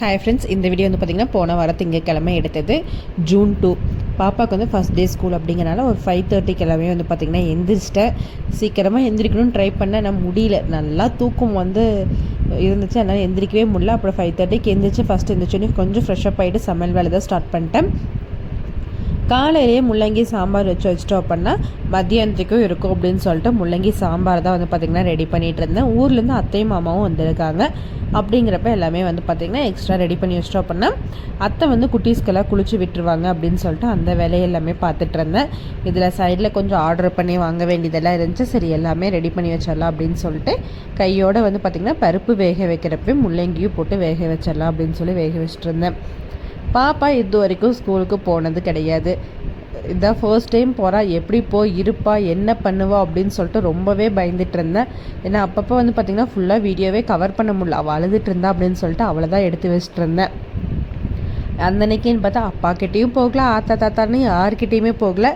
Hi friends இந்த video வந்து பார்த்திங்கன்னா போன வாரம் திங்கக்கிழமை எடுத்தது. ஜூன் டூ பாப்பாவுக்கு வந்து ஃபஸ்ட் டே ஸ்கூல் அப்படிங்கிறனால ஒரு ஃபைவ் தேர்ட்டி கிழமையே வந்து பார்த்திங்கன்னா எந்திரிச்சிட்டேன். சீக்கிரமாக எந்திரிக்கணும்னு ட்ரை பண்ணேன். நான் முடியல. நல்லா தூக்கம் வந்து இருந்துச்சு. அதனால் எந்திரிக்கவே முடியல. அப்புறம் ஃபைவ் தேர்ட்டிக்கு எந்திரிச்சு ஃபஸ்ட் எந்திரிச்சோன்னே கொஞ்சம் ஃப்ரெஷ்ஷப் ஆகிட்டு சமையல் வேலை தான் ஸ்டார்ட் பண்ணிட்டேன். காலையிலேயே முள்ளங்கி சாம்பார் வச்சு வச்சிட்டோம் அப்படின்னா மத்தியானத்துக்கும் இருக்கும் அப்படின்னு சொல்லிட்டு முள்ளங்கி சாம்பார் தான் வந்து பார்த்திங்கன்னா ரெடி பண்ணிகிட்டு இருந்தேன். ஊர்லேருந்து அத்தையும் மாமாவும் வந்திருக்காங்க. அப்படிங்கிறப்ப எல்லாமே வந்து பார்த்திங்கன்னா எக்ஸ்ட்ரா ரெடி பண்ணி வச்சிட்டோம் அப்படின்னா அத்தை வந்து குட்டீஸ்க்கெல்லாம் குளிச்சு விட்டுருவாங்க அப்படின்னு சொல்லிட்டு அந்த வேலையை எல்லாமே பார்த்துட்டு இருந்தேன். இதில் சைடில் கொஞ்சம் ஆர்டர் பண்ணி வாங்க வேண்டியதெல்லாம் இருந்துச்சு. சரி எல்லாமே ரெடி பண்ணி வச்சிடலாம் அப்படின்னு சொல்லிட்டு கையோடு வந்து பார்த்திங்கன்னா பருப்பு வேக வைக்கிறப்ப முள்ளங்கியும் போட்டு வேக வச்சிடலாம் அப்படின்னு சொல்லி வேக வச்சுட்டு இருந்தேன். பாப்பா இது வரைக்கும் ஸ்கூலுக்கு போனது கிடையாது. இதான் ஃபர்ஸ்ட் டைம் போகிறா எப்படி போய் இருப்பா என்ன பண்ணுவா அப்படின்னு சொல்லிட்டு ரொம்பவே பயந்துட்டு இருந்தேன். ஏன்னா அப்பப்போ வந்து பார்த்திங்கன்னா ஃபுல்லாக வீடியோவே கவர் பண்ண முடியல. அவள் அழுதுட்டு இருந்தா அப்படின்னு சொல்லிட்டு அவளை தான் எடுத்து வச்சுட்டு இருந்தேன். அந்தன்னைக்குன்னு பார்த்தா அப்பாக்கிட்டேயும் போகல ஆத்தா தாத்தான்னு யார்கிட்டேயுமே போகல.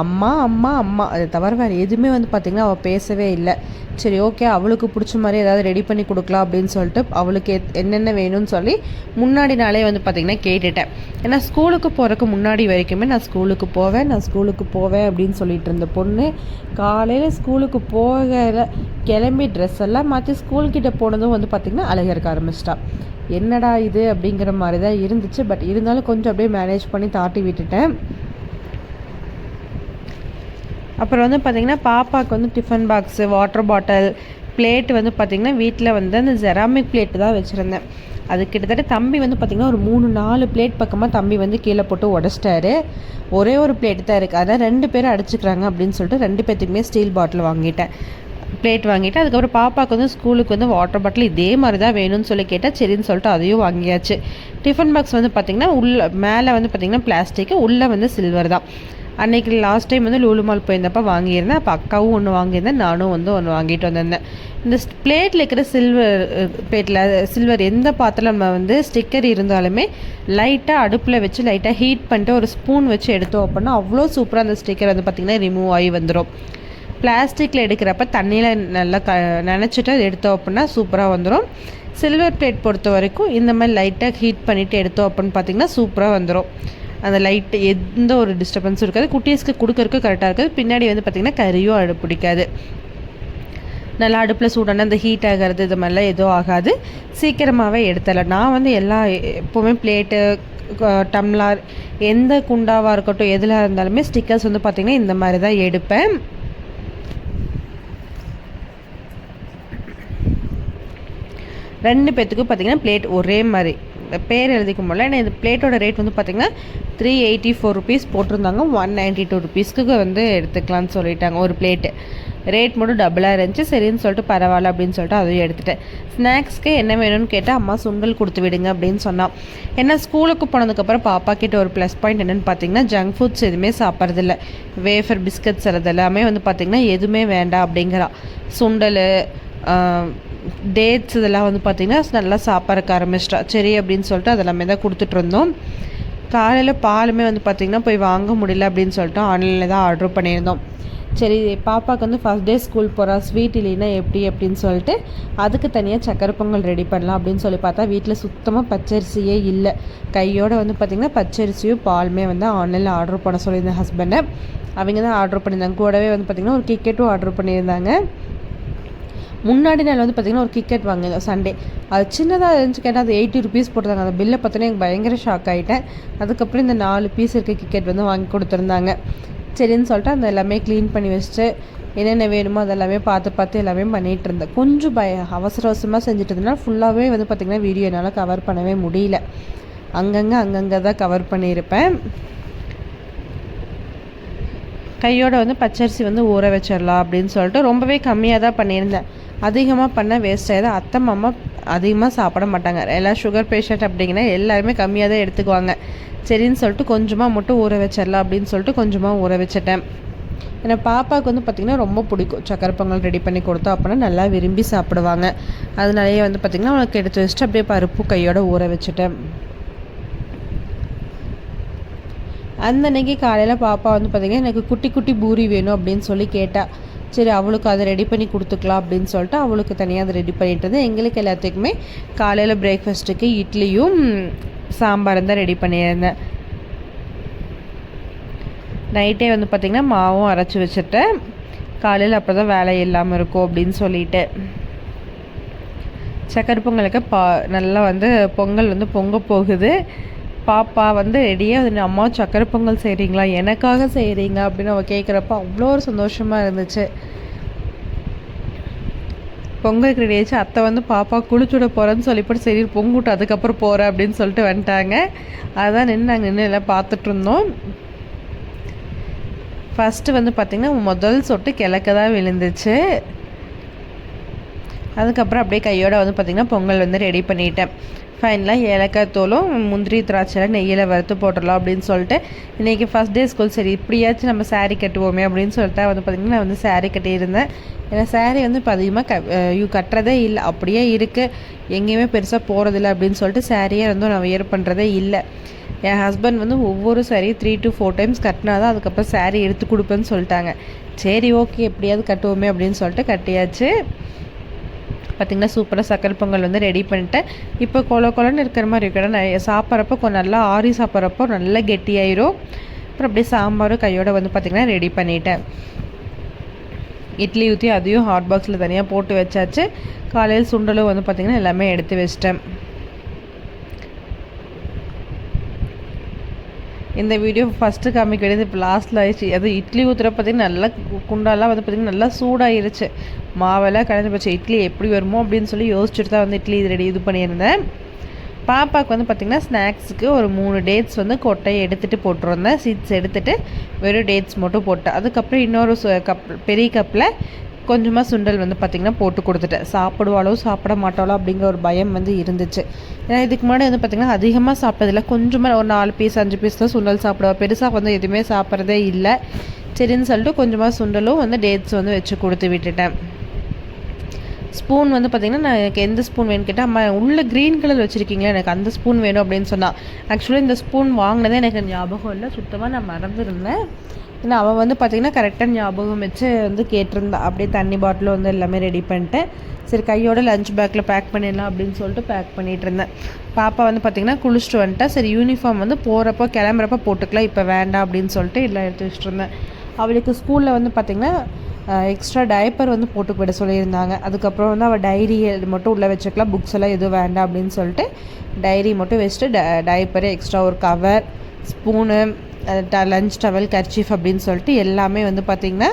அம்மா அம்மா அம்மா. அதை தவிர வேறு எதுவுமே வந்து பார்த்திங்கன்னா அவள் பேசவே இல்லை. சரி ஓகே அவளுக்கு பிடிச்ச மாதிரி ஏதாவது ரெடி பண்ணி கொடுக்கலாம் அப்படின்னு சொல்லிட்டு அவளுக்கு என்னென்ன வேணும்னு சொல்லி முன்னாடி நாளே வந்து பார்த்திங்கன்னா கேட்டுட்டேன். ஏன்னா ஸ்கூலுக்கு போகிறதுக்கு முன்னாடி வரைக்குமே நான் ஸ்கூலுக்கு போவேன் நான் ஸ்கூலுக்கு போவேன் அப்படின்னு சொல்லிட்டு இருந்த பொண்ணு காலையில் ஸ்கூலுக்கு போகிற கிளம்பி ட்ரெஸ் எல்லாம் மாற்றி ஸ்கூல்கிட்ட போனதும் வந்து பார்த்திங்கன்னா அழகருக்கு ஆரம்பிச்சிட்டா. என்னடா இது அப்படிங்கிற மாதிரி தான் இருந்துச்சு. பட் இருந்தாலும் கொஞ்சம் அப்படியே மேனேஜ் பண்ணி தாட்டி விட்டுட்டேன். அப்புறம் வந்து பார்த்திங்கன்னா பாப்பாவுக்கு வந்து tiffin box water bottle plate வந்து பார்த்திங்கன்னா வீட்டில் வந்து அந்த ஜெராமிக் பிளேட்டு தான் வச்சுருந்தேன். அது கிட்டத்தட்ட தம்பி வந்து பார்த்திங்கன்னா ஒரு மூணு நாலு பிளேட் பக்கமாக தம்பி வந்து கீழே போட்டு உடச்சிட்டாரு. ஒரே ஒரு பிளேட் தான் இருக்குது அதான் ரெண்டு பேரும் அடிச்சுக்கிறாங்க அப்படின்னு சொல்லிட்டு ரெண்டு பேர்த்துக்குமே ஸ்டீல் பாட்டில் வாங்கிட்டேன். பிளேட் வாங்கிட்டு அதுக்கப்புறம் பாப்பாவுக்கு வந்து ஸ்கூலுக்கு வந்து வாட்டர் பாட்டில் இதே மாதிரி தான் வேணும்னு சொல்லி கேட்டால் சரின்னு சொல்லிட்டு அதையும் வாங்கியாச்சு. டிஃபன் பாக்ஸ் வந்து பார்த்திங்கன்னா உள்ள மேலே வந்து பார்த்திங்கன்னா பிளாஸ்டிக்கு உள்ளே வந்து சில்வர் தான். அன்றைக்கி லாஸ்ட் டைம் வந்து லூலு மால் போயிருந்தப்போ வாங்கியிருந்தேன். அப்போ அக்காவும் ஒன்று வாங்கியிருந்தேன் நானும் வந்து ஒன்று வாங்கிட்டு வந்திருந்தேன். இந்த பிளேட்டில் இருக்கிற சில்வர் பிளேட்டில் சில்வர் எந்த பாத்திரம் நம்ம வந்து ஸ்டிக்கர் இருந்தாலுமே லைட்டாக அடுப்பில் வச்சு லைட்டாக ஹீட் பண்ணிட்டு ஒரு ஸ்பூன் வச்சு எடுத்தோம் அப்படின்னா அவ்வளோ சூப்பராக அந்த ஸ்டிக்கர் வந்து பார்த்திங்கன்னா ரிமூவ் ஆகி வந்துடும் பிளாஸ்டிக்கில் எடுக்கிறப்ப தண்ணியில் நல்லா க நினச்சிட்டு அது எடுத்தோம் அப்படின்னா சூப்பராக வந்துடும் சில்வர் பிளேட் பொறுத்த வரைக்கும் இந்த மாதிரி லைட்டாக ஹீட் பண்ணிவிட்டு எடுத்தோம் அப்படின்னு பார்த்திங்கன்னா சூப்பராக வந்துடும் அந்த லைட்டு எந்த ஒரு டிஸ்டர்பன்ஸும் இருக்காது. குட்டீஸ்க்கு கொடுக்கறதுக்கு கரெக்டாக இருக்காது. பின்னாடி வந்து பார்த்திங்கன்னா கறியும் அடு பிடிக்காது. நல்லா அடுப்பில் சூடான அந்த ஹீட் ஆகிறது இது மாதிரிலாம் எதுவும் ஆகாது. சீக்கிரமாகவே எடுத்தலை நான் வந்து எல்லா எப்போவுமே பிளேட்டு டம்ளார் எந்த குண்டாவாக இருக்கட்டும் எதில் இருந்தாலுமே ஸ்டிக்கர்ஸ் வந்து பார்த்திங்கன்னா இந்த மாதிரி தான் எடுப்பேன். ரெண்டு பேர்த்துக்கும் பார்த்திங்கன்னா பிளேட் ஒரே மாதிரி. பேர் எழுதிக்க முடியல ஏன்னா இந்த பிளேட்டோட ரேட் வந்து பார்த்திங்கன்னா த்ரீ எயிட்டி ஃபோர் ருபீஸ் போட்டிருந்தாங்க. ஒன் நைன்ட்டி டூ ருபீஸ்க்கு வந்து எடுத்துக்கலான்னு சொல்லிட்டாங்க ஒரு பிளேட்டு ரேட் மட்டும் டபுளாக இருந்துச்சு. சரின்னு சொல்லிட்டு பரவாயில்ல அப்படின்னு சொல்லிட்டு அதையும் எடுத்துட்டேன். ஸ்நாக்ஸ்க்கு என்ன வேணும்னு கேட்டால் அம்மா சுண்டல் கொடுத்து விடுங்க அப்படின்னு சொன்னான் ஏன்னா ஸ்கூலுக்கு போனதுக்கப்புறம் பாப்பா கிட்ட ஒரு ப்ளஸ் பாயிண்ட் என்னென்னு பார்த்தீங்கன்னா ஜங்க் ஃபுட்ஸ் எதுவுமே சாப்பிட்றதில்ல. வேஃபர் பிஸ்கட்ஸ் அது எல்லாமே வந்து பார்த்திங்கன்னா எதுவுமே வேண்டாம் அப்படிங்கிறா. சுண்டல் டேட்ஸ் இதெல்லாம் வந்து பார்த்திங்கன்னா நல்லா சாப்பிட்றக்க ஆரம்பிச்சிட்டா. சரி அப்படின்னு சொல்லிட்டு அதெல்லாமே தான் கொடுத்துட்ருந்தோம் காலையில் பாலுமே வந்து பார்த்திங்கன்னா போய் வாங்க முடியல அப்படின்னு சொல்லிட்டு ஆன்லைனில் தான் ஆர்டர் பண்ணியிருந்தோம். சரி பாப்பாவுக்கு வந்து ஃபஸ்ட் டே ஸ்கூல் போகிறா ஸ்வீட் இல்லைன்னா எப்படி அப்படின்னு சொல்லிட்டு அதுக்கு தனியாக சக்கரை பொங்கல் ரெடி பண்ணலாம் அப்படின்னு சொல்லி பார்த்தா வீட்டில் சுத்தமாக பச்சரிசியே இல்லை. கையோடு வந்து பார்த்திங்கன்னா பச்சரிசியும் பாலுமே வந்து ஆன்லைனில் ஆர்டர் பண்ண சொல்லியிருந்தேன் ஹஸ்பண்டை அவங்க தான் ஆர்டர் பண்ணியிருந்தாங்க. கூடவே வந்து பார்த்திங்கன்னா ஒரு கிக்கெட்டும் ஆர்டர் பண்ணியிருந்தாங்க. முன்னாடி நாள் வந்து பார்த்திங்கன்னா ஒரு கிக்கெட் வாங்கியிருந்தோம் சண்டே அது சின்னதாக இருந்துச்சு கேட்டால் அது எயிட்டி ருபீஸ் போட்டிருந்தாங்க. அந்த பில்லை பார்த்தோன்னே எனக்கு பயங்கர ஷாக் ஆகிட்டேன் அதுக்கப்புறம் இந்த நாலு பீஸ் இருக்க கிக்கெட் வந்து வாங்கி கொடுத்துருந்தாங்க. சரின்னு சொல்லிட்டு அந்த எல்லாமே க்ளீன் பண்ணி வச்சுட்டு என்னென்ன வேணுமோ அதெல்லாமே பார்த்து பார்த்து எல்லாமே பண்ணிகிட்டு இருந்தேன். கொஞ்சம் பய அவசர அவசரமாக செஞ்சுட்டு இருந்தனால ஃபுல்லாகவே வந்து பார்த்திங்கன்னா வீடியோ என்னால் கவர் பண்ணவே முடியல. அங்கங்கே அங்கங்கே தான் கவர் பண்ணியிருப்பேன். கையோட வந்து பச்சரிசி வந்து ஊற வச்சிடலாம் அப்படின்னு சொல்லிட்டு ரொம்பவே கம்மியாக தான் பண்ணியிருந்தேன். அதிகமாக பண்ண வேஸ்ட் ஆகிடுது அத்தை மாமா அதிகமாக சாப்பிட மாட்டாங்க. எல்லாம் சுகர் பேஷண்ட் அப்படிங்கன்னா எல்லாருமே கம்மியாக தான் எடுத்துக்குவாங்க. சரின்னு சொல்லிட்டு கொஞ்சமாக மட்டும் ஊற வச்சிடலாம் அப்படின்னு சொல்லிட்டு கொஞ்சமாக ஊற வச்சிட்டேன். ஏன்னா பாப்பாவுக்கு வந்து பார்த்திங்கன்னா ரொம்ப பிடிக்கும். சக்கரை பொங்கல் ரெடி பண்ணி கொடுத்தோம் அப்படின்னா நல்லா விரும்பி சாப்பிடுவாங்க. அதனாலேயே வந்து பார்த்திங்கன்னா அவனுக்கு எடுத்து வச்சுட்டு அப்படியே பருப்பு கையோடு ஊற வச்சுட்டேன். அந்த அன்னைக்கு காலையில் பாப்பா வந்து பார்த்திங்கன்னா எனக்கு குட்டி குட்டி பூரி வேணும் அப்படின்னு சொல்லி கேட்டால் சரி அவளுக்கு அதை ரெடி பண்ணி கொடுத்துக்கலாம் அப்படின்னு சொல்லிட்டு அவளுக்கு தனியாக அதை ரெடி பண்ணிட்டு இருந்தேன். எங்களுக்கு எல்லாத்துக்குமே காலையில் பிரேக்ஃபாஸ்ட்டுக்கு இட்லியும் சாம்பாரும் தான் ரெடி பண்ணியிருந்தேன். நைட்டே வந்து பார்த்திங்கன்னா மாவும் அரைச்சி வச்சுட்டேன். காலையில் அப்போ தான் வேலை இல்லாமல் இருக்கும் அப்படின்னு சொல்லிட்டு. சக்கரை பொங்கலுக்கு பா நல்லா வந்து பொங்கல் வந்து பொங்க போகுது. பாப்பா வந்து ரெடியாக வந்து அம்மா சக்கரை பொங்கல் செய்கிறீங்களா எனக்காக செய்கிறீங்க அப்படின்னு அவள் கேட்குறப்ப அவ்வளோ ஒரு சந்தோஷமாக இருந்துச்சு. பொங்கலுக்கு ரெடி ஆச்சு அத்தை வந்து பாப்பா குளிச்சுட போகிறேன்னு சொல்லிப்பட்டு சரி பொங்குட்டு அதுக்கப்புறம் போகிறேன் அப்படின்னு சொல்லிட்டு வந்துட்டாங்க. அதான் நின்று நாங்கள் நின்று எல்லாம் பார்த்துட்டு இருந்தோம். ஃபஸ்ட்டு வந்து பார்த்திங்கன்னா முதல் சொட்டு கிழக்க தான் விழுந்துச்சு. அதுக்கப்புறம் அப்படியே கையோட வந்து பார்த்திங்கன்னா பொங்கல் வந்து ரெடி பண்ணிட்டேன். ஃபைனலாக ஏலக்காய் தோலும் முந்திரி திராட்சையில் நெய்யில் வறுத்து போட்டுடலாம் அப்படின்னு சொல்லிட்டு இன்றைக்கி ஃபஸ்ட் டே ஸ்கூல் சரி இப்படியாச்சும் நம்ம சாரீ கட்டுவோமே அப்படின்னு சொல்லிட்டு வந்து பார்த்திங்கன்னா நான் வந்து சாரீ கட்டியிருந்தேன். ஏன்னா சாரீ வந்து இப்போ அதிகமாக க யூ கட்டுறதே இல்லை. அப்படியே இருக்குது எங்கேயுமே பெருசாக போகிறதில்ல அப்படின்னு சொல்லிட்டு சாரியே வந்து நான் வியர் பண்ணுறதே இல்லை. என் ஹஸ்பண்ட் வந்து ஒவ்வொரு சாரியும் த்ரீ டு ஃபோர் டைம்ஸ் கட்டினா தான் அதுக்கப்புறம் சாரீ எடுத்து கொடுப்பேன்னு சொல்லிட்டாங்க. சரி ஓகே எப்படியாவது கட்டுவோமே அப்படின்னு சொல்லிட்டு கட்டியாச்சு. பார்த்திங்கன்னா சூப்பராக சக்கரை பொங்கல் வந்து ரெடி பண்ணிட்டேன் இப்போ கொல கொலன்னு இருக்கிற மாதிரி இருக்கணும் நான் சாப்பிட்றப்போ நல்லா ஆறி சாப்பிட்றப்போ நல்லா கெட்டியாயிரும். அப்புறம் அப்படியே சாம்பாரும் கையோடு வந்து பார்த்திங்கன்னா ரெடி பண்ணிட்டேன். இட்லி ஊற்றி அதையும் ஹாட் பாக்ஸில் தனியாக போட்டு வச்சாச்சு. காலையில் சுண்டலும் வந்து பார்த்திங்கன்னா எல்லாமே எடுத்து வச்சிட்டேன். இந்த வீடியோ ஃபஸ்ட்டு காமிக்க வேண்டியது இப்போ லாஸ்ட்டில் ஆயிடுச்சு. அது இட்லி ஊற்றுற பார்த்திங்கன்னா நல்லா குண்டாலாம் வந்து பார்த்திங்கன்னா நல்லா சூடாயிருச்சு. மாவெல்லாம் கலந்து போச்சு. இட்லி எப்படி வருமோ அப்படின்னு சொல்லி யோசிச்சுட்டு தான் வந்து இட்லி இது ரெடி இது பண்ணியிருந்தேன். பாப்பாவுக்கு வந்து பார்த்திங்கன்னா ஸ்நாக்ஸுக்கு ஒரு மூணு டேட்ஸ் வந்து கொட்டையை எடுத்துகிட்டு போட்டிருந்தேன். சீட்ஸ் எடுத்துகிட்டு வெறும் டேட்ஸ் மட்டும் போட்டேன். அதுக்கப்புறம் இன்னொரு கப் பெரிய கப்பில் கொஞ்சமாக சுண்டல் வந்து பார்த்திங்கன்னா போட்டு கொடுத்துட்டேன். சாப்பிடுவாளோ சாப்பிட மாட்டாளோ அப்படிங்கிற ஒரு பயம் வந்து இருந்துச்சு. ஏன்னா இதுக்கு முன்னாடி வந்து பார்த்திங்கன்னா அதிகமாக சாப்பிட்டதில்ல. கொஞ்சமாக ஒரு நாலு பீஸ் அஞ்சு பீஸ் தான் சுண்டல் சாப்பிடுவா. பெருசாக வந்து எதுவுமே சாப்பிட்றதே இல்லை. சரின்னு சொல்லிட்டு கொஞ்சமாக சுண்டலும் வந்து டேட்ஸ் வந்து வச்சு கொடுத்து விட்டுட்டேன். ஸ்பூன் வந்து பார்த்திங்கன்னா நான் எனக்கு எந்த ஸ்பூன் வேணும்னு கேட்டால் அம்மா உள்ள க்ரீன் கலர் வச்சுருக்கீங்களா? எனக்கு அந்த ஸ்பூன் வேணும் அப்படின்னு சொன்னால் ஆக்சுவலாக இந்த ஸ்பூன் வாங்கினதே எனக்கு ஞாபகம் இல்லை. சுத்தமாக நான் மறந்துருந்தேன். ஏன்னா அவள் வந்து பார்த்திங்கன்னா கரெக்டாக ஞாபகம் வச்சு வந்து கேட்டிருந்தா. அப்படியே தண்ணி பாட்டிலும் வந்து எல்லாமே ரெடி பண்ணிட்டேன் சரி கையோட லஞ்ச் பேக்கில் பேக் பண்ணிடலாம் அப்படின்னு சொல்லிட்டு பேக் பண்ணிகிட்டு இருந்தேன். பாப்பா வந்து பார்த்திங்கன்னா குளிச்சுட்டு வந்துட்டா. சரி யூனிஃபார்ம் வந்து போகிறப்போ கிளம்புறப்போ போட்டுக்கலாம் இப்போ வேண்டாம் அப்படின்னு சொல்லிட்டு எல்லாம் எடுத்து வச்சுட்டு இருந்தேன். அவளுக்கு ஸ்கூலில் வந்து பார்த்திங்கன்னா எக்ஸ்ட்ரா டைப்பர் வந்து போட்டு விட சொல்லியிருந்தாங்க. அதுக்கப்புறம் வந்து அவள் டைரி மட்டும் உள்ளே வச்சுக்கலாம் புக்ஸ் எல்லாம் எதுவும் வேண்டாம் அப்படின்னு சொல்லிட்டு டைரி மட்டும் வச்சுட்டு ட டயப்பரு எக்ஸ்ட்ரா ஒரு cover spoon lunch towel kerchief அப்படின்னு சொல்லிட்டு எல்லாமே வந்து பார்த்திங்கன்னா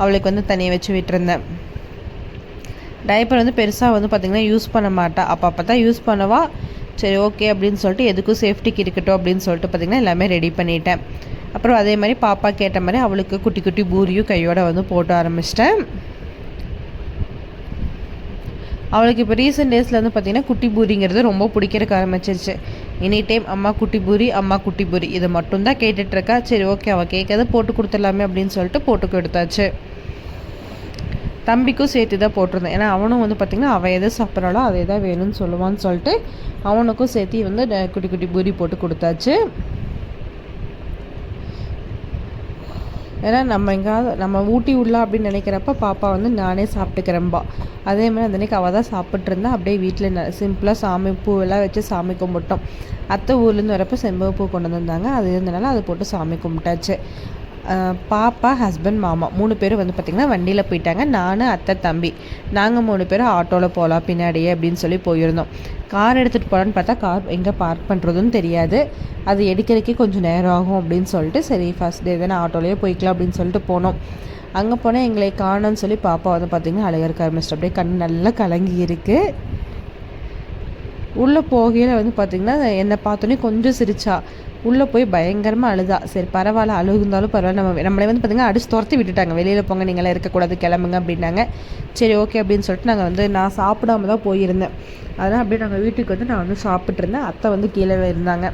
அவளுக்கு வந்து தனியாக வச்சு விட்டுருந்தேன். டைப்பர் வந்து பெருசாக வந்து பார்த்திங்கன்னா யூஸ் பண்ண மாட்டா. அப்போ அப்போ தான் யூஸ் பண்ணவா. சரி ஓகே அப்படின்னு சொல்லிட்டு எதுக்கும் சேஃப்டிக்கு இருக்கட்டும் அப்படின்னு சொல்லிட்டு பார்த்திங்கன்னா எல்லாமே ரெடி பண்ணிட்டேன். அப்புறம் அதே மாதிரி பாப்பா கேட்ட மாதிரி அவளுக்கு குட்டி குட்டி பூரியும் கையோடு வந்து போட்டு ஆரம்பிச்சிட்டேன். அவளுக்கு இப்போ ரீசெண்ட் டேஸில் வந்து பார்த்திங்கன்னா குட்டி பூரிங்கிறது ரொம்ப பிடிக்கிறதுக்கு ஆரம்பிச்சிருச்சு. எனி டைம் அம்மா குட்டி பூரி அம்மா குட்டி பூரி. இதை மட்டும்தான் கேட்டுட்ருக்கா. சரி ஓகே அவள் கேட்காத போட்டு கொடுத்துடலாமே அப்படின்னு சொல்லிட்டு போட்டு கொடுத்தாச்சு. தம்பிக்கும் சேர்த்து தான் போட்டிருந்தேன். ஏன்னா அவனும் வந்து பார்த்திங்கன்னா அவள் எதை சாப்பிட்றாளோ அதை தான் வேணும்னு சொல்லுவான்னு சொல்லிட்டு அவனுக்கும் சேர்த்து வந்து குட்டி குட்டி பூரி போட்டு கொடுத்தாச்சு. ஏன்னா நம்ம எங்கேயாவது நம்ம ஊட்டி உள்ளா அப்படின்னு நினைக்கிறப்ப பாப்பா வந்து நானே சாப்பிட்டுக்கிறேன்பா. அதே மாதிரி அந்த அன்றைக்கி அவள் தான் சாப்பிட்ருந்தா அப்படியே வீட்டில் சிம்பிளாக சாமி பூவெல்லாம் வச்சு சாமி கும்பிட்டோம். அத்தை ஊர்லேருந்து வரப்போ செம்பக பூ கொண்டு வந்திருந்தாங்க. அது இருந்தனால அதை போட்டு சாமி கும்பிட்டாச்சு. பாப்பா ஹஸ்பண்ட் மாமா மூணு பேரும் வந்து பார்த்திங்கன்னா வண்டியில் போயிட்டாங்க. நான் அத்தை தம்பி. நாங்கள் மூணு பேரும் ஆட்டோவில் போகலாம் பின்னாடியே அப்படின்னு சொல்லி போயிருந்தோம். கார் எடுத்துகிட்டு போகலான்னு பார்த்தா கார் எங்கே பார்க் பண்ணுறதுன்னு தெரியாது. அது எடுக்கிறதுக்கே கொஞ்சம் நேரம் ஆகும் அப்படின்னு சொல்லிட்டு சரி ஃபஸ்ட் டே தானே ஆட்டோலேயே போய்க்கலாம் அப்படின்னு சொல்லிட்டு போனோம். அங்கே போனால் எங்களை காணும்னு சொல்லி பாப்பா வந்து பார்த்திங்கன்னா அழகர் ஆரம்பிச்சிட்டு அப்படியே கண் நல்லா கலங்கி இருக்குது உள்ளே போகையில் வந்து பார்த்திங்கன்னா என்னை பார்த்தோன்னே கொஞ்சம் சிரிச்சா. உள்ளே போய் பயங்கரமாக அழுதா. சரி பரவாயில்ல அழுகுந்தாலும் பரவாயில்ல. நம்ம நம்மளே வந்து பார்த்திங்கன்னா அடிச்சு துரத்தி விட்டுட்டாங்க. வெளியில் போங்க நீங்களாம் இருக்கக்கூடாது கிளம்புங்க அப்படின்னாங்க. சரி ஓகே அப்படின்னு சொல்லிட்டு நாங்கள் வந்து நான் சாப்பிடாம தான் போயிருந்தேன். அதனால் அப்படியே நாங்கள் வீட்டுக்கு வந்து நான் வந்து சாப்பிட்ருந்தேன் அத்தை வந்து கீழே இருந்தாங்க.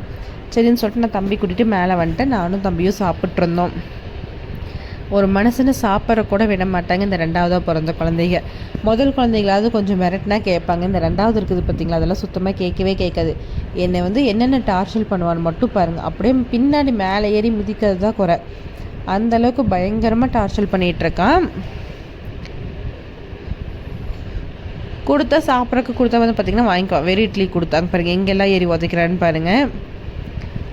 சரின்னு சொல்லிட்டு நான் தம்பி கூட்டிகிட்டு மேலே வந்துட்டேன். நானும் தம்பியும் சாப்பிட்ருந்தோம் ஒரு மனுஷனை சாப்பிட்ற கூட விட மாட்டாங்க இந்த ரெண்டாவதாக பிறந்த குழந்தைங்க முதல் குழந்தைங்களாவது கொஞ்சம் மிரட்டினா கேட்பாங்க. இந்த ரெண்டாவது இருக்குது பார்த்தீங்களா? அதெல்லாம் சுத்தமாக கேட்கவே கேட்காது. என்னை வந்து என்னென்ன டார்ச்சல் பண்ணுவான்னு மட்டும் பாருங்கள் அப்படியே பின்னாடி மேலே ஏறி மிதிக்கிறது தான் குறை. அந்தளவுக்கு பயங்கரமாக டார்ச்சல் பண்ணிகிட்ருக்கான் கொடுத்தா சாப்பிட்றக்கு கொடுத்தா வந்து பார்த்திங்கன்னா வாங்கிக்குவான். வெறும் இட்லி கொடுத்தாங்க பாருங்கள் எங்கெல்லாம் ஏறி உதைக்கிறான்னு பாருங்கள்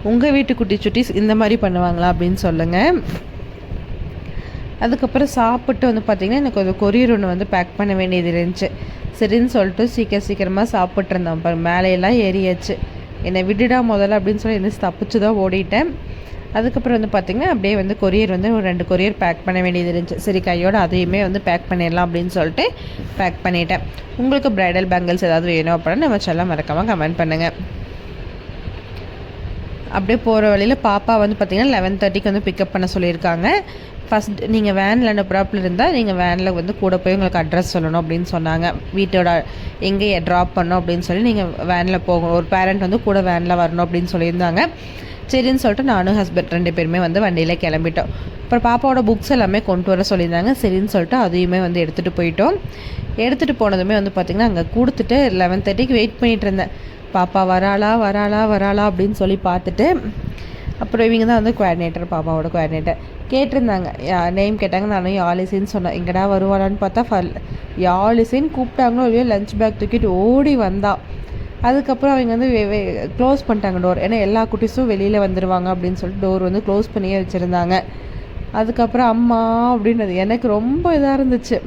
உங்கள் வீட்டு குட்டி சுட்டிஸ் இந்த மாதிரி பண்ணுவாங்களா அப்படின்னு சொல்லுங்கள் அதுக்கப்புறம் சாப்பிட்டு வந்து பார்த்திங்கன்னா எனக்கு ஒரு கொரியர் ஒன்று வந்து பேக் பண்ண வேண்டியது இருந்துச்சு. சரின்னு சொல்லிட்டு சீக்கிரம் சீக்கிரமாக சாப்பிட்ருந்தேன் அப்புறம் மேலையெல்லாம் ஏறியாச்சு. என்னை விட்டுடா முதல்ல அப்படின்னு சொல்லி என்ன தப்பிச்சு தான் ஓடிட்டேன். அதுக்கப்புறம் வந்து பார்த்திங்கன்னா அப்படியே வந்து கொரியர் வந்து ஒரு ரெண்டு கொரியர் பேக் பண்ண வேண்டியது இருந்துச்சு. சரி கையோட அதையுமே வந்து பேக் பண்ணிடலாம் அப்படின்னு சொல்லிட்டு பேக் பண்ணிட்டேன். உங்களுக்கு ப்ரைடல் பேங்கிள்ஸ் ஏதாவது வேணும் அப்படின்னா நம்ம செல்லம் மறக்காமல் கமெண்ட் பண்ணுங்கள் அப்படியே போகிற வழியில் பாப்பா வந்து பார்த்திங்கன்னா லெவன் தேர்ட்டிக்கு வந்து பிக்கப் பண்ண சொல்லியிருக்காங்க. ஃபஸ்ட் நீங்கள் வேனில் அனுப்புறாப்பில் இருந்தால் நீங்கள் வேனில் வந்து கூட போய் உங்களுக்கு அட்ரஸ் சொல்லணும் அப்படின்னு சொன்னாங்க. வீட்டோட எங்கே ட்ராப் பண்ணோம் அப்படின்னு சொல்லி நீங்கள் வேனில் போகணும் ஒரு பேரண்ட் வந்து கூட வேனில் வரணும் அப்படின்னு சொல்லியிருந்தாங்க. சரின்னு சொல்லிட்டு நானும் ஹஸ்பண்ட் ரெண்டு பேருமே வந்து வண்டியில் கிளம்பிட்டோம். அப்புறம் பாப்பாவோட புக்ஸ் எல்லாமே கொண்டு வர சொல்லியிருந்தாங்க. சரின்னு சொல்லிட்டு அதையுமே வந்து எடுத்துகிட்டு போயிட்டோம். எடுத்துகிட்டு போனதுமே வந்து பார்த்திங்கன்னா அங்கே கொடுத்துட்டு லெவன் தேர்ட்டிக்கு வெயிட் பண்ணிகிட்டு இருந்தேன். பாப்பா வராளா வராளா வராளா அப்படின்னு சொல்லி பார்த்துட்டு அப்புறம் இவங்க தான் வந்து குவாடினேட்டர் பாப்பாவோட குவாடினேட்டர் கேட்டிருந்தாங்க. நேம் கேட்டாங்க. நானும் யாலிசின்னு சொன்னேன். எங்கடா வருவாளான்னு பார்த்தா ஃபல் யாலிசின்னு கூப்பிட்டாங்களோ இல்லையோ லஞ்ச் பேக் தூக்கிட்டு ஓடி வந்தா. அதுக்கப்புறம் அவங்க வந்து க்ளோஸ் பண்ணிட்டாங்க டோர் ஏன்னா எல்லா குட்டீஸும் வெளியில் வந்துடுவாங்க அப்படின்னு சொல்லிட்டு டோர் வந்து க்ளோஸ் பண்ணியே வச்சுருந்தாங்க. அதுக்கப்புறம் அம்மா அப்படின்றது எனக்கு ரொம்ப இதாக இருந்துச்சு.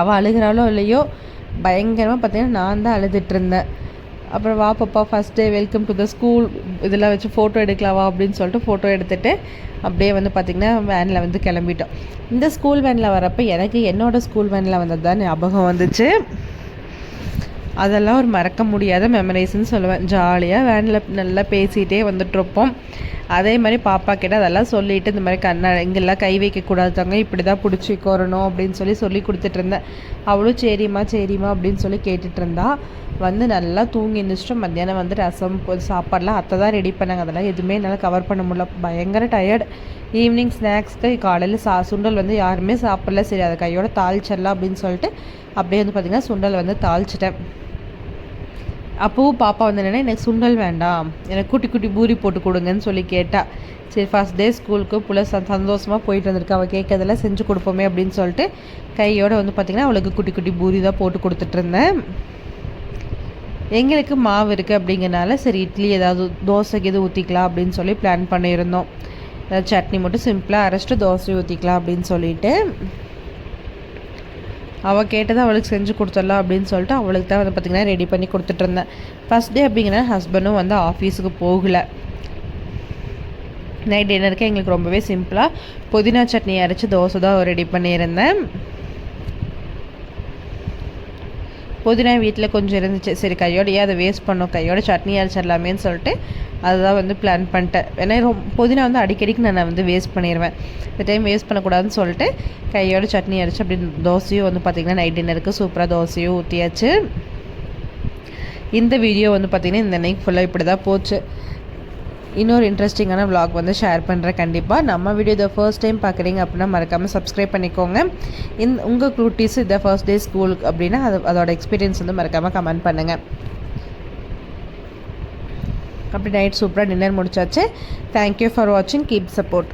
அவள் அழுகிறாளோ இல்லையோ பயங்கரமாக பார்த்தீங்கன்னா நான் தான் அழுதுட்டு இருந்தேன். அப்புறம் வா பாப்பா first day welcome to the school இதெல்லாம் வச்சு ஃபோட்டோ எடுக்கலாவா அப்படின்னு சொல்லிட்டு ஃபோட்டோ எடுத்துகிட்டு அப்படியே வந்து பார்த்திங்கன்னா வேனில் வந்து கிளம்பிட்டோம். இந்த ஸ்கூல் வேனில் வரப்போ எனக்கு என்னோடய ஸ்கூல் வேனில் வந்தது தான் ஞாபகம் வந்துச்சு. அதெல்லாம் ஒரு மறக்க முடியாத மெமரிஸ்ன்னு சொல்லுவேன். ஜாலியாக வேனில் நல்லா பேசிகிட்டே வந்துட்டுருப்போம் அதே மாதிரி பாப்பா கிட்ட அதெல்லாம் சொல்லிவிட்டு இந்த மாதிரி கண்ணா இங்கெல்லாம் கை வைக்கக்கூடாது தாங்க இப்படி தான் பிடிச்சிக்கோரணும் அப்படின்னு சொல்லி சொல்லி கொடுத்துட்டு இருந்தேன். அவளும் சரிம்மா சரிம்மா அப்படின்னு சொல்லி கேட்டுட்டு இருந்தா. வந்து நல்லா தூங்கி எழுந்திரிச்சிட்டு மத்தியானம் வந்து ரசம் சாப்பாடெலாம் அத்தை தான் ரெடி பண்ணாங்க. அதெல்லாம் எதுவுமே என்னால் கவர் பண்ண முடியல. பயங்கர டயர்டு ஈவினிங் ஸ்நாக்ஸ்க்கு காலையில் சா சுண்டல் வந்து யாருமே சாப்பிடல. சரி அதை கையோட தாளிச்சிடலாம் அப்படின்னு சொல்லிட்டு அப்படியே வந்து பார்த்திங்கன்னா சுண்டல் வந்து தாளிச்சிட்டேன். அப்போவும் பாப்பா வந்து என்னென்னா எனக்கு சுண்டல் வேண்டாம். எனக்கு குட்டி குட்டி பூரி போட்டு கொடுங்கன்னு சொல்லி கேட்டால் சரி ஃபஸ்ட் டே ஸ்கூலுக்கு புள்ள சந்தோஷமாக போயிட்டு வந்திருக்கா. அவள் கேட்கறதெல்லாம் செஞ்சு கொடுப்போமே அப்படின்னு சொல்லிட்டு கையோடு வந்து பார்த்திங்கன்னா அவளுக்கு குட்டி குட்டி பூரி தான் போட்டு கொடுத்துட்ருந்தேன் எங்களுக்கு மாவு இருக்குது அப்படிங்கிறனால சரி இட்லி ஏதாவது தோசைக்கு எது ஊற்றிக்கலாம் அப்படின்னு சொல்லி பிளான் பண்ணியிருந்தோம். ஏதாவது சட்னி மட்டும் சிம்பிளாக அரைச்சிட்டு தோசை ஊற்றிக்கலாம் அப்படின்னு சொல்லிட்டு. அவள் கேட்டதை அவளுக்கு செஞ்சு கொடுத்துடலாம் அப்படின்னு சொல்லிட்டு அவளுக்கு தான் வந்து பார்த்திங்கன்னா ரெடி பண்ணி கொடுத்துட்ருந்தேன் ஃபஸ்ட் டே அப்படிங்கிற ஹஸ்பண்டும் வந்து ஆஃபீஸுக்கு போகலை. நைட் டின்னருக்கு எங்களுக்கு ரொம்பவே சிம்பிளாக புதினா சட்னி அரைச்சி தோசை தான் ரெடி பண்ணியிருந்தேன். புதினா வீட்டில் கொஞ்சம் இருந்துச்சு. சரி கையோடையே அதை வேஸ்ட் பண்ணோம். கையோட சட்னி அரைச்சிடலாமேன்னு சொல்லிட்டு அதுதான் வந்து பிளான் பண்ணிட்டேன். ஏன்னா ரொம்ப புதினா வந்து அடிக்கடிக்கு நான் வந்து வேஸ்ட் பண்ணிடுவேன் இந்த டைம் வேஸ்ட் பண்ணக்கூடாதுன்னு சொல்லிட்டு கையோட சட்னி அரைச்சி அப்படி தோசையும் வந்து பார்த்திங்கன்னா நைட் டின்னருக்கு சூப்பராக தோசையும் ஊற்றியாச்சு இந்த வீடியோ வந்து பார்த்திங்கன்னா இந்த அன்னைக்கு ஃபுல்லாக இப்படி தான் போச்சு. இன்னொரு இன்ட்ரெஸ்டிங்கான விலாக் வந்து ஷேர் பண்ணுறேன் கண்டிப்பாக நம்ம வீடியோ இதை ஃபர்ஸ்ட் டைம் பார்க்குறீங்க அப்படின்னா மறக்காமல் சப்ஸ்கிரைப் பண்ணிக்கோங்க. இந்த உங்கள் குரூட்டிஸ் இதை ஃபர்ஸ்ட் டே ஸ்கூலுக்கு அப்படின்னா அது அதோட எக்ஸ்பீரியன்ஸ் வந்து மறக்காமல் கமெண்ட் பண்ணுங்கள் அப்படி நைட் சூப்பராக டின்னர் முடிச்சாச்சு. தேங்க்யூ ஃபார் வாட்சிங் கீப் சப்போர்ட்